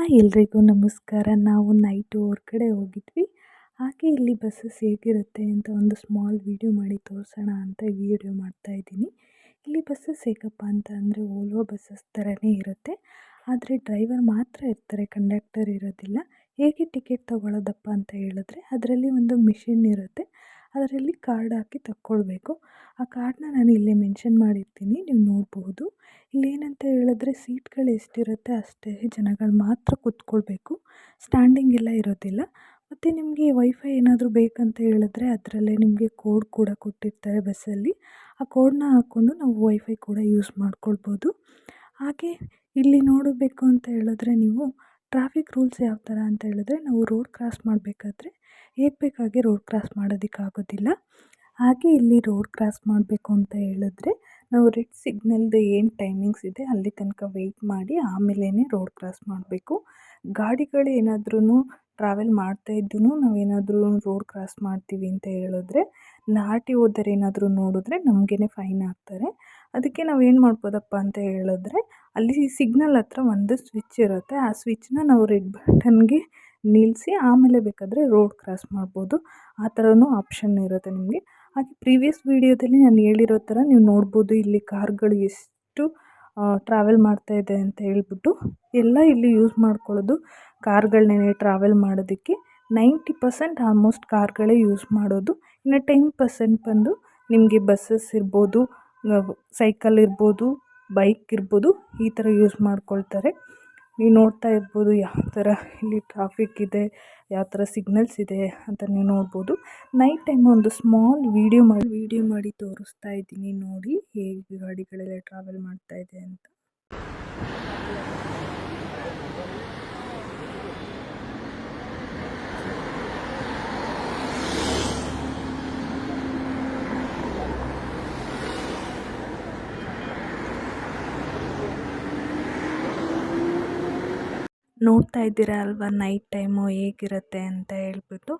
Hi ಎಲ್ರಿಗೂ ನಮಸ್ಕಾರ. ನಾವು ನೈಟು ಹೊರ್ಗಡೆ ಹೋಗಿದ್ವಿ. ಹಾಗೆ ಇಲ್ಲಿ ಬಸ್ಸಸ್ ಹೇಗಿರುತ್ತೆ ಅಂತ ಒಂದು ಸ್ಮಾಲ್ ವೀಡಿಯೋ ಮಾಡಿ ತೋರಿಸೋಣ ಅಂತ ವೀಡಿಯೋ ಮಾಡ್ತಾ ಇದ್ದೀನಿ. ಇಲ್ಲಿ ಬಸ್ಸಸ್ ಹೇಗಪ್ಪ ಅಂತ ಅಂದರೆ ಓಲ್ವೋ ಬಸ್ಸಸ್ ಥರನೇ ಇರುತ್ತೆ. ಆದರೆ ಡ್ರೈವರ್ ಮಾತ್ರ ಇರ್ತಾರೆ ಕಂಡಕ್ಟರ್ ಇರೋದಿಲ್ಲ. ಹೇಗೆ ಟಿಕೆಟ್ ತೊಗೊಳ್ಳೋದಪ್ಪ ಅಂತ ಹೇಳಿದ್ರೆ, ಅದರಲ್ಲಿ ಒಂದು ಮಿಷಿನ್ ಇರುತ್ತೆ. ಅದರಲ್ಲಿ ಕಾರ್ಡ್ ಹಾಕಿ ತಕ್ಕೊಳ್ಬೇಕು. ಆ ಕಾರ್ಡನ್ನ ನಾನು ಇಲ್ಲೇ ಮೆನ್ಷನ್ ಮಾಡಿರ್ತೀನಿ, ನೀವು ನೋಡಬಹುದು. ಇಲ್ಲೇನಂತ ಹೇಳಿದ್ರೆ ಸೀಟ್ಗಳು ಎಷ್ಟಿರುತ್ತೆ ಅಷ್ಟೇ ಜನಗಳು ಮಾತ್ರ ಕೂತ್ಕೊಳ್ಬೇಕು. ಸ್ಟ್ಯಾಂಡಿಂಗ್ ಎಲ್ಲ ಇರೋದಿಲ್ಲ. ಮತ್ತು ನಿಮಗೆ ವೈಫೈ ಏನಾದರೂ ಬೇಕಂತ ಹೇಳಿದ್ರೆ ಅದರಲ್ಲೇ ನಿಮಗೆ ಕೋಡ್ ಕೂಡ ಕೊಟ್ಟಿರ್ತಾರೆ ಬಸ್ಸಲ್ಲಿ. ಆ ಕೋಡನ್ನ ಹಾಕ್ಕೊಂಡು ನಾವು ವೈಫೈ ಕೂಡ ಯೂಸ್ ಮಾಡ್ಕೊಳ್ಬೋದು ಹಾಗೆ ಇಲ್ಲಿ ನೋಡಬೇಕು ಅಂತ ಹೇಳಿದ್ರೆ ನೀವು ಟ್ರಾಫಿಕ್ ರೂಲ್ಸ್ ಯಾವ ಥರ ಅಂತ ಹೇಳಿದ್ರೆ ನಾವು ರೋಡ್ ಕ್ರಾಸ್ ಮಾಡಬೇಕಾದ್ರೆ ಹೇಗೆ ಬೇಕಾಗಿ ರೋಡ್ ಕ್ರಾಸ್ ಮಾಡೋದಕ್ಕಾಗೋದಿಲ್ಲ. ಹಾಗೆ ಇಲ್ಲಿ ರೋಡ್ ಕ್ರಾಸ್ ಮಾಡಬೇಕು ಅಂತ ಹೇಳಿದ್ರೆ ನಾವು ರೆಡ್ ಸಿಗ್ನಲ್ದು ಏನು ಟೈಮಿಂಗ್ಸ್ ಇದೆ ಅಲ್ಲಿ ತನಕ ವೆಯ್ಟ್ ಮಾಡಿ ಆಮೇಲೇ ರೋಡ್ ಕ್ರಾಸ್ ಮಾಡಬೇಕು. ಗಾಡಿಗಳು ಏನಾದ್ರೂ ಟ್ರಾವೆಲ್ ಮಾಡ್ತಾ ಇದ್ದೂ ನಾವೇನಾದರೂ ರೋಡ್ ಕ್ರಾಸ್ ಮಾಡ್ತೀವಿ ಅಂತ ಹೇಳಿದ್ರೆ ನಾಟಿ ಹೋದರೆ ಏನಾದರೂ ನೋಡಿದ್ರೆ ನಮಗೇ ಫೈನ್ ಆಗ್ತಾರೆ. ಅದಕ್ಕೆ ನಾವು ಏನು ಮಾಡ್ಬೋದಪ್ಪ ಅಂತ ಹೇಳಿದ್ರೆ ಅಲ್ಲಿ ಸಿಗ್ನಲ್ ಹತ್ರ ಒಂದು ಸ್ವಿಚ್ ಇರುತ್ತೆ. ಆ ಸ್ವಿಚ್ನ ನಾವು ರೆಡ್ ಬಟನ್ಗೆ ನಿಲ್ಲಿಸಿ ಆಮೇಲೆ ಬೇಕಾದರೆ ರೋಡ್ ಕ್ರಾಸ್ ಮಾಡ್ಬೋದು. ಆ ಥರನೂ ಆಪ್ಷನ್ ಇರುತ್ತೆ ನಿಮಗೆ. ಹಾಗೆ ಪ್ರೀವಿಯಸ್ ವೀಡಿಯೋದಲ್ಲಿ ನಾನು ಹೇಳಿರೋ ಥರ ನೀವು ನೋಡ್ಬೋದು ಇಲ್ಲಿ ಕಾರ್ಗಳು ಎಷ್ಟು ಟ್ರಾವೆಲ್ ಮಾಡ್ತಾ ಇದೆ ಅಂತ ಹೇಳ್ಬಿಟ್ಟು. ಎಲ್ಲ ಇಲ್ಲಿ ಯೂಸ್ ಮಾಡ್ಕೊಳ್ಳೋದು ಕಾರ್ಗಳನ್ನೇ ಟ್ರಾವೆಲ್ ಮಾಡೋದಕ್ಕೆ. ನೈಂಟಿ ಪರ್ಸೆಂಟ್ ಆಲ್ಮೋಸ್ಟ್ ಕಾರ್ಗಳೇ ಯೂಸ್ ಮಾಡೋದು. ಇನ್ನು ಟೆನ್ ಪರ್ಸೆಂಟ್ ಬಂದು ನಿಮಗೆ ಬಸ್ಸಸ್ ಇರ್ಬೋದು ಸೈಕಲ್ ಇರ್ಬೋದು ಬೈಕ್ ಇರ್ಬೋದು ಈ ಥರ ಯೂಸ್ ಮಾಡ್ಕೊಳ್ತಾರೆ. ನೀವು ನೋಡ್ತಾ ಇರ್ಬೋದು ಯಾವ ಥರ ಇಲ್ಲಿ ಟ್ರಾಫಿಕ್ ಇದೆ, ಯಾವ ಥರ ಸಿಗ್ನಲ್ಸ್ ಇದೆ ಅಂತ ನೀವು ನೋಡ್ಬೋದು. ನೈಟ್ ಟೈಮ್ ಒಂದು ಸ್ಮಾಲ್ ವೀಡಿಯೋ ಮಾಡಿ ವೀಡಿಯೋ ಮಾಡಿ ತೋರಿಸ್ತಾ ಇದ್ದೀನಿ ನೋಡಿ ಹೇಗೆ ಗಾಡಿಗಳೆಲ್ಲ ಟ್ರಾವೆಲ್ ಮಾಡ್ತಾ ಇದೆ ಅಂತ. ನೋಡ್ತಾ ಇದ್ದೀರಾ ಅಲ್ವಾ? ನೈಟ್ ಟೈಮು ಹೇಗಿರುತ್ತೆ ಅಂತ ಹೇಳ್ಬಿಟ್ಟು.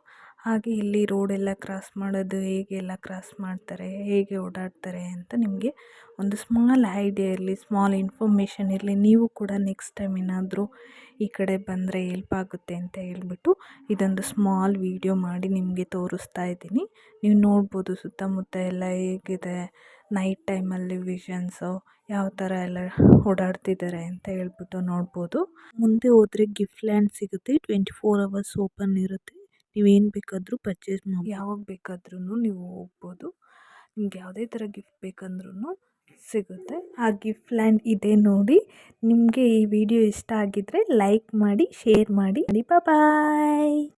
ಹಾಗೆ ಇಲ್ಲಿ ರೋಡೆಲ್ಲ ಕ್ರಾಸ್ ಮಾಡೋದು ಹೇಗೆಲ್ಲ ಕ್ರಾಸ್ ಮಾಡ್ತಾರೆ, ಹೇಗೆ ಓಡಾಡ್ತಾರೆ ಅಂತ ನಿಮಗೆ ಒಂದು ಸ್ಮಾಲ್ ಐಡಿಯಾ ಇರಲಿ ಸ್ಮಾಲ್ ಇನ್ಫಾರ್ಮೇಷನ್ ಇರಲಿ, ನೀವು ಕೂಡ ನೆಕ್ಸ್ಟ್ ಟೈಮ್ ಏನಾದರೂ ಈ ಕಡೆ ಬಂದರೆ ಎಲ್ಪ್ ಆಗುತ್ತೆ ಅಂತ ಹೇಳ್ಬಿಟ್ಟು ಇದೊಂದು ಸ್ಮಾಲ್ ವೀಡಿಯೋ ಮಾಡಿ ನಿಮಗೆ ತೋರಿಸ್ತಾ ಇದ್ದೀನಿ. ನೀವು ನೋಡ್ಬೋದು ಸುತ್ತಮುತ್ತ ಎಲ್ಲ ಹೇಗಿದೆ ನೈಟ್ ಟೈಮಲ್ಲಿ ವಿಷನ್ಸು ಯಾವ ಥರ ಎಲ್ಲ ಓಡಾಡ್ತಿದ್ದಾರೆ ಅಂತ ಹೇಳ್ಬಿಟ್ಟು ನೋಡ್ಬೋದು. ಮುಂದೆ ಹೋದರೆ ಗಿಫ್ಟ್ ಲ್ಯಾಂಡ್ ಸಿಗುತ್ತೆ ಟ್ವೆಂಟಿ ಫೋರ್ ಅವರ್ಸ್ ಓಪನ್ ಇರುತ್ತೆ. ನೀವೇನು ಬೇಕಾದರೂ ಪರ್ಚೇಸ್ ಮಾಡಿ ಯಾವಾಗ ಬೇಕಾದ್ರೂ ನೀವು ಹೋಗ್ಬೋದು. ನಿಮ್ಗೆ ಯಾವುದೇ ಥರ ಗಿಫ್ಟ್ ಬೇಕಂದ್ರೂ ಸಿಗುತ್ತೆ. ಆ ಗಿಫ್ಟ್ ಲ್ಯಾಂಡ್ ಇದೆ ನೋಡಿ. ನಿಮಗೆ ಈ ವಿಡಿಯೋ ಇಷ್ಟ ಆಗಿದ್ದರೆ ಲೈಕ್ ಮಾಡಿ ಶೇರ್ ಮಾಡಿ. ಬಾಯ್